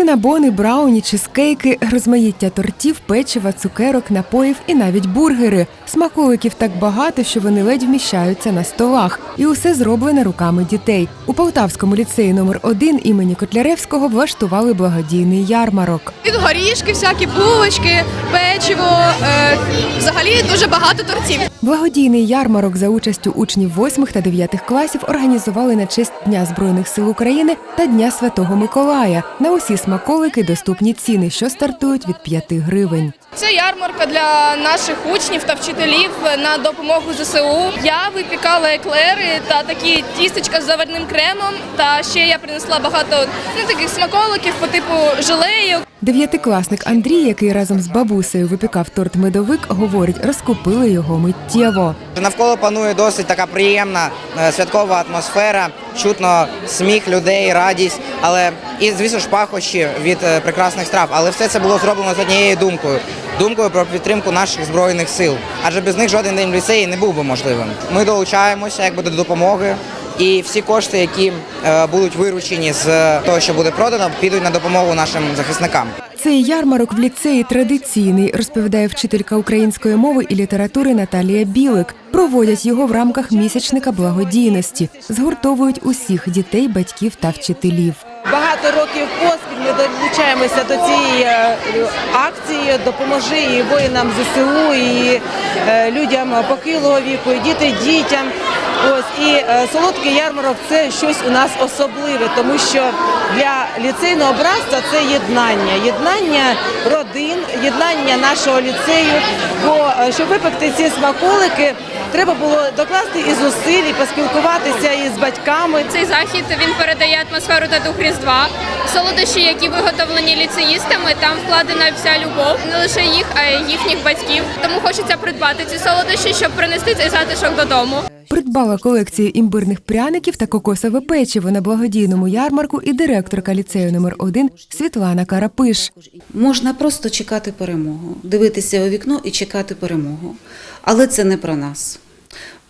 Сінабони, брауні, чизкейки, розмаїття тортів, печива, цукерок, напоїв і навіть бургери. Смаколиків так багато, що вони ледь вміщаються на столах. І усе зроблене руками дітей. У Полтавському ліцеї номер 1 імені Котляревського влаштували благодійний ярмарок. Від горішки, всякі булочки, печиво, е, взагалі дуже багато тортів. Благодійний ярмарок за участю учнів 8 та 9 класів організували на честь Дня Збройних сил України та Дня Святого Миколая. На усі смаколики доступні ціни, що стартують від 5 гривень. Це ярмарка для наших учнів та вчителів на допомогу ЗСУ. Я випікала еклери та такі тістечка з заварним кремом. Та ще я принесла багато ну, таких смаколиків по типу желеїв. Дев'ятикласник Андрій, який разом з бабусею випікав торт медовик, говорить, розкупили його миттєво. Навколо панує досить така приємна е, святкова атмосфера, чутно сміх людей, радість, але і звісно ж пахощі від е, прекрасних страв. Але все це було зроблено з однією думкою думкою про підтримку наших збройних сил. Адже без них жоден день в ліцеї не був би можливим. Ми долучаємося якби до допомоги. І всі кошти, які е, будуть виручені з того, що буде продано, підуть на допомогу нашим захисникам. Цей ярмарок в ліцеї традиційний, розповідає вчителька української мови і літератури Наталія Білик. Проводять його в рамках місячника благодійності, згуртовують усіх дітей, батьків та вчителів. Багато років поспіль ми долучаємося до цієї е, акції Допоможи і воїнам ЗСУ, і е, людям похилого віку, і діти дітям. Ось солодкий ярмарок це щось у нас особливе, тому що для ліцейного братства це єднання, єднання родин, єднання нашого ліцею. Бо е, щоб випекти ці смаколики, треба було докласти і зусиль, і поспілкуватися із батьками. Цей захід він передає атмосферу та дух Різдва. Солодощі, які виготовлені ліцеїстами, там вкладена вся любов, не лише їх, а й їхніх батьків. Тому хочеться придбати ці солодощі, щоб принести цей затишок додому. Придбала колекцію імбирних пряників та кокосове печиво на благодійному ярмарку і директорка ліцею номер 1 Світлана Карапиш. Можна просто чекати перемогу, дивитися у вікно і чекати перемогу. Але це не про нас.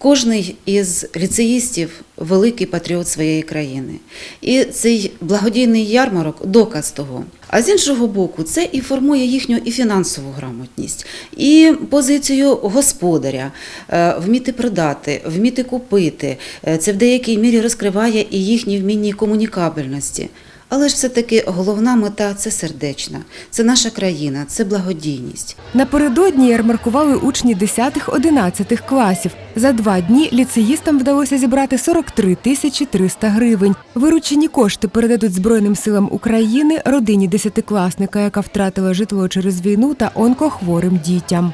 Кожний із ліцеїстів великий патріот своєї країни. І цей благодійний ярмарок доказ того. А з іншого боку, це і формує їхню і фінансову грамотність, і позицію господаря, е, вміти продати, вміти купити. Е, Це в деякій мірі розкриває і їхні вмінні комунікабельності. Але ж все-таки головна мета це сердечна, це наша країна, це благодійність. Напередодні ярмаркували учні 10-11 класів. За два дні ліцеїстам вдалося зібрати 43 тисячі 300 гривень. Виручені кошти передадуть Збройним силам України, родині десятикласника, яка втратила житло через війну та онкохворим дітям.